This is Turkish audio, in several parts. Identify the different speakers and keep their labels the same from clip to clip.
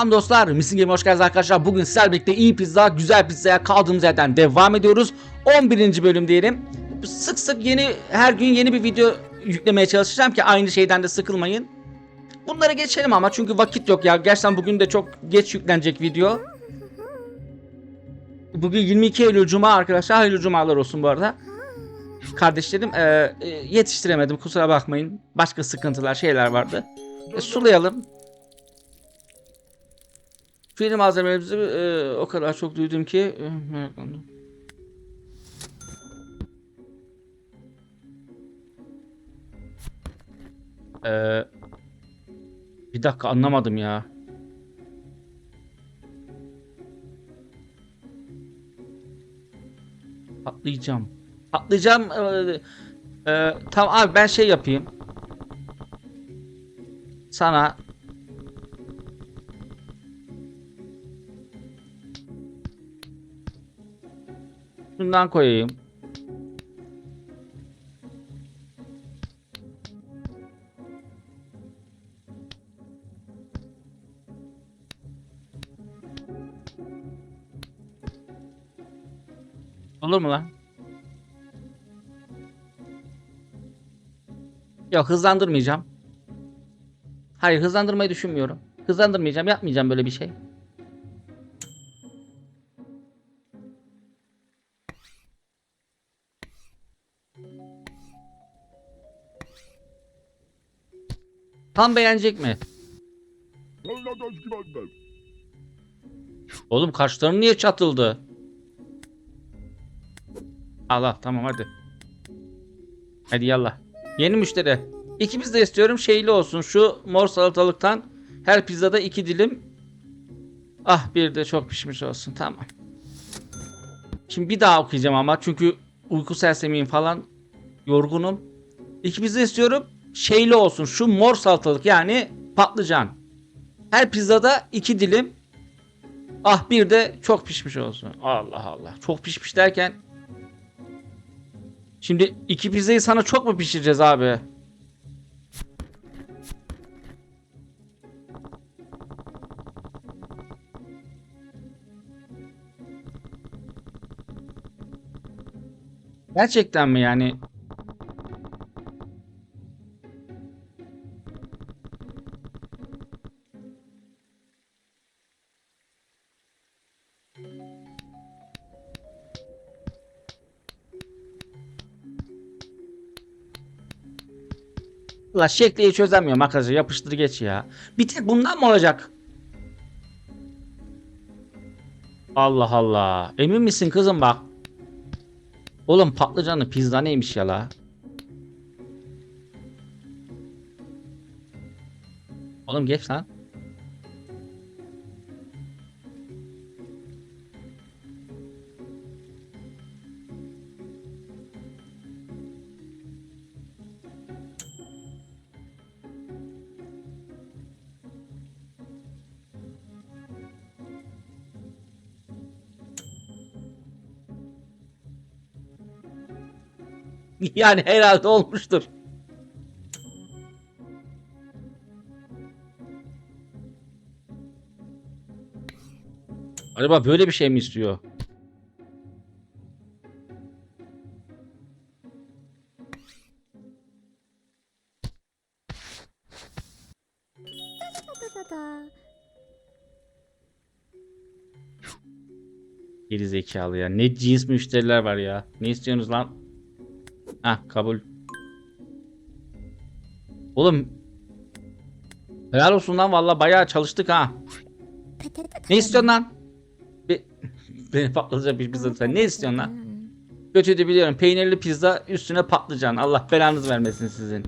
Speaker 1: Selam dostlar, Missing Game'e hoş geldiniz arkadaşlar. Bugün sizlerle birlikte iyi pizza, güzel pizzaya kaldığımız yerden devam ediyoruz. 11. bölüm diyelim. Sık sık yeni, her gün yeni bir video yüklemeye çalışacağım ki aynı şeyden de sıkılmayın. Bunları geçelim ama çünkü vakit yok ya. Gerçekten bugün de çok geç yüklenecek video. Bugün 22 Eylül Cuma arkadaşlar. Hayırlı cumalar olsun bu arada. Kardeşlerim e, yetiştiremedim kusura bakmayın. Başka sıkıntılar şeyler vardı. E, sulayalım. Film malzemelerimizi e, o kadar çok duydum ki e, meraklandım. Ee, bir dakika anlamadım ya. Atlayacağım. Atlayacağım. Ee, e, tamam abi ben şey yapayım. Sana Şundan koyayım. Olur mu lan? Yok hızlandırmayacağım. Hayır hızlandırmayı düşünmüyorum. Hızlandırmayacağım yapmayacağım böyle bir şey. Tam beğenecek mi? Oğlum kaşlarım niye çatıldı? Allah tamam hadi. Hadi yallah. Yeni müşteri. İkimiz de istiyorum şeyli olsun. Şu mor salatalıktan her pizzada iki dilim. Ah bir de çok pişmiş olsun. Tamam. Şimdi bir daha okuyacağım ama çünkü uyku sersemiyim falan. Yorgunum. İkimiz de istiyorum şeyli olsun. Şu mor salatalık yani patlıcan. Her pizzada iki dilim. Ah bir de çok pişmiş olsun. Allah Allah. Çok pişmiş derken Şimdi iki pizzayı sana çok mu pişireceğiz abi? Gerçekten mi yani? La şekliyi çözemiyorum arkadaşlar. Yapıştır geç ya. Bir tek bundan mı olacak? Allah Allah. Emin misin kızım bak. Oğlum patlıcanlı pizza neymiş ya la? Oğlum geç lan. yani herhalde olmuştur. Acaba böyle bir şey mi istiyor? Geri zekalı ya. Ne cins müşteriler var ya. Ne istiyorsunuz lan? Hah kabul. Oğlum. Helal olsun lan valla bayağı çalıştık ha. Ne istiyorsun lan? Bir, beni patlatacak bir pizza sen. Ne istiyorsun lan? Kötü de biliyorum. Peynirli pizza üstüne patlıcan. Allah belanızı vermesin sizin.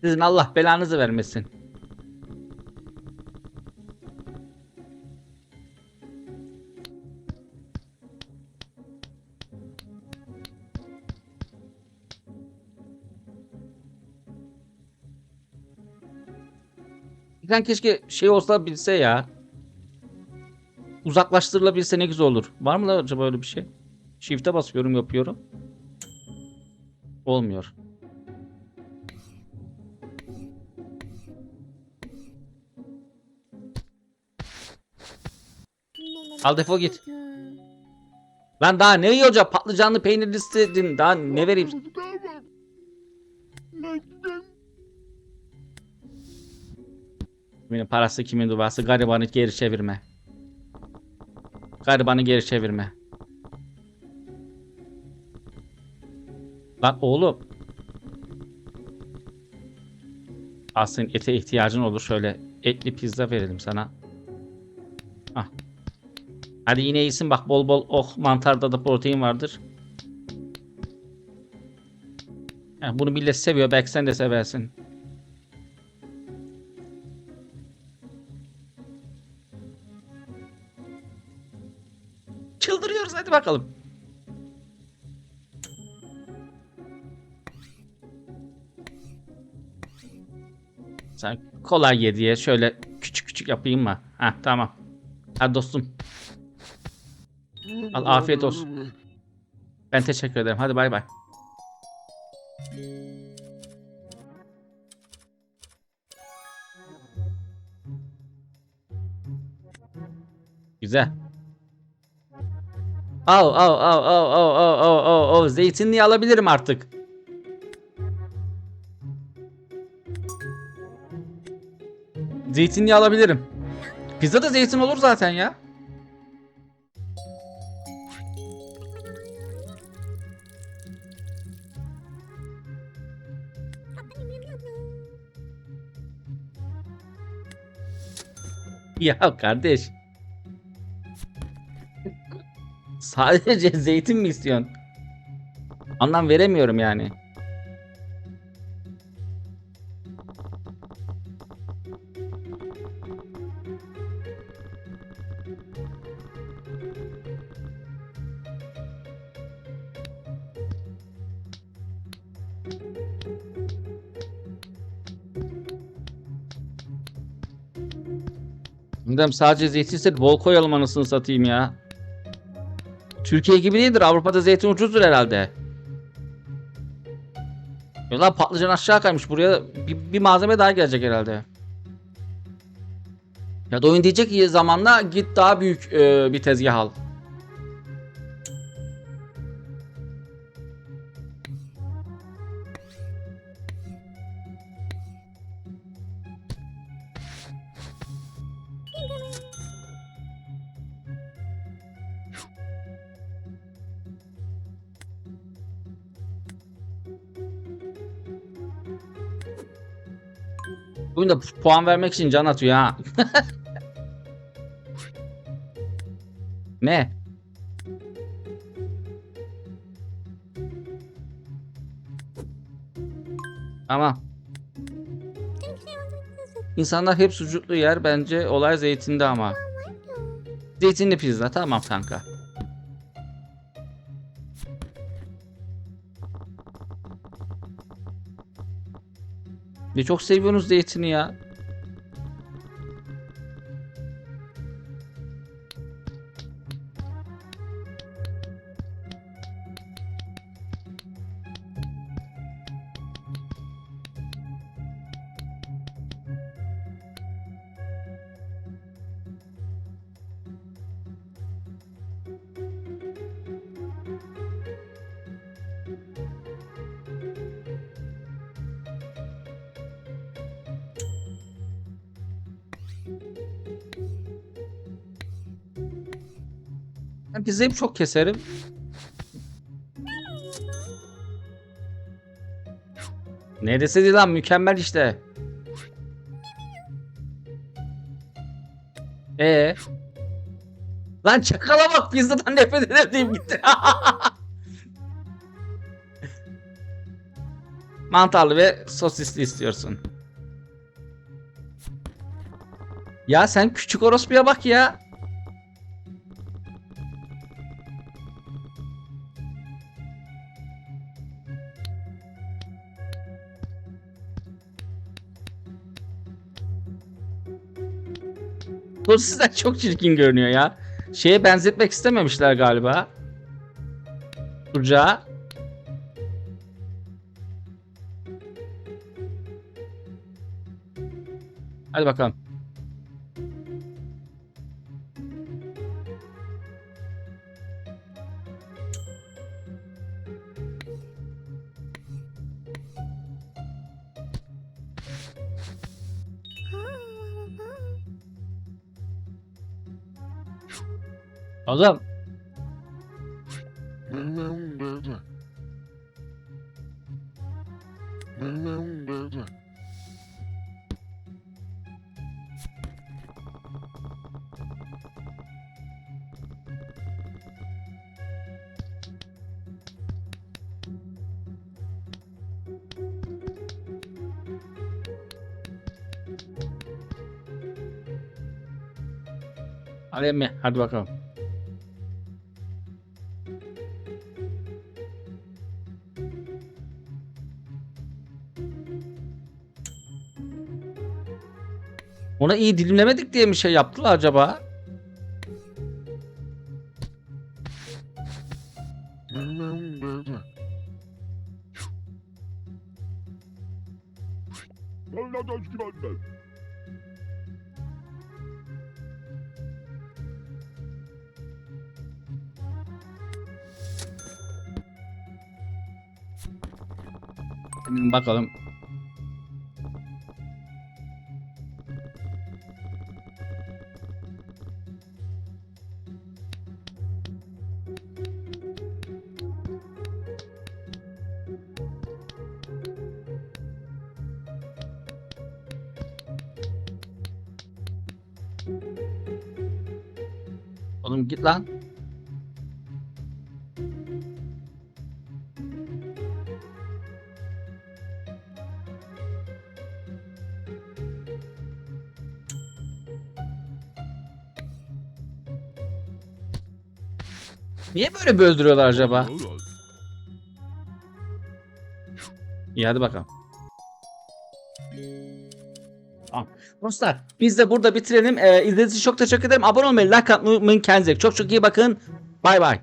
Speaker 1: Sizin Allah belanızı vermesin. Cidden keşke şey olsa bilse ya. Uzaklaştırılabilse ne güzel olur. Var mı lan acaba öyle bir şey? Shift'e basıyorum yapıyorum. Olmuyor. Al defol git. Lan daha ne hoca? Patlıcanlı peynir istedin. Daha ne vereyim? Kimin parası kimin duası garibanı geri çevirme. Garibanı geri çevirme. Lan oğlum. Aslında ete ihtiyacın olur şöyle etli pizza verelim sana. Ah. Hadi yine iyisin bak bol bol oh mantarda da protein vardır. Heh, bunu millet seviyor belki sen de seversin. Çıldırıyoruz hadi bakalım. Sen kolay ye diye şöyle küçük küçük yapayım mı? Ha tamam. Hadi dostum. Al afiyet olsun. Ben teşekkür ederim. Hadi bay bay. Güzel. Al al al al al al al al al zeytinliği alabilirim artık. Zeytinliği alabilirim. Pizza da zeytin olur zaten ya. Ya kardeş. Sadece zeytin mi istiyorsun? Anlam veremiyorum yani. Madem sadece zeytinse bol koyalım anasını satayım ya. Türkiye gibi değildir. Avrupa'da zeytin ucuzdur herhalde. Ya lan patlıcan aşağı kaymış. Buraya bir, bir malzeme daha gelecek herhalde. Ya da oyun diyecek ki zamanla git daha büyük e, bir tezgah al. Da puan vermek için can atıyor ha. ne? Tamam. İnsanlar hep sucuklu yer bence olay zeytinde ama. Zeytinli pizza tamam kanka. Ne çok seviyorsunuz zeytini ya. Ben pizzayı çok keserim. Neresi değil lan mükemmel işte. Ee. Lan çakala bak pizzadan nefret ederim gitti. Mantarlı ve sosisli istiyorsun. Ya sen küçük orospuya bak ya. Bu sizden çok çirkin görünüyor ya. Şeye benzetmek istememişler galiba. Ucağa. Hadi bakalım. Oğlum Hadi emmi hadi bakalım. Ona iyi dilimlemedik diye mi şey yaptılar acaba? Bakalım. Oğlum git lan. Niye böyle böldürüyorlar acaba? İyi hadi bakalım. Tamam. Dostlar biz de burada bitirelim. Ee, izlediğiniz için çok teşekkür ederim. Abone olmayı, like atmayı unutmayın. Kendinize çok çok iyi bakın. Bay bay.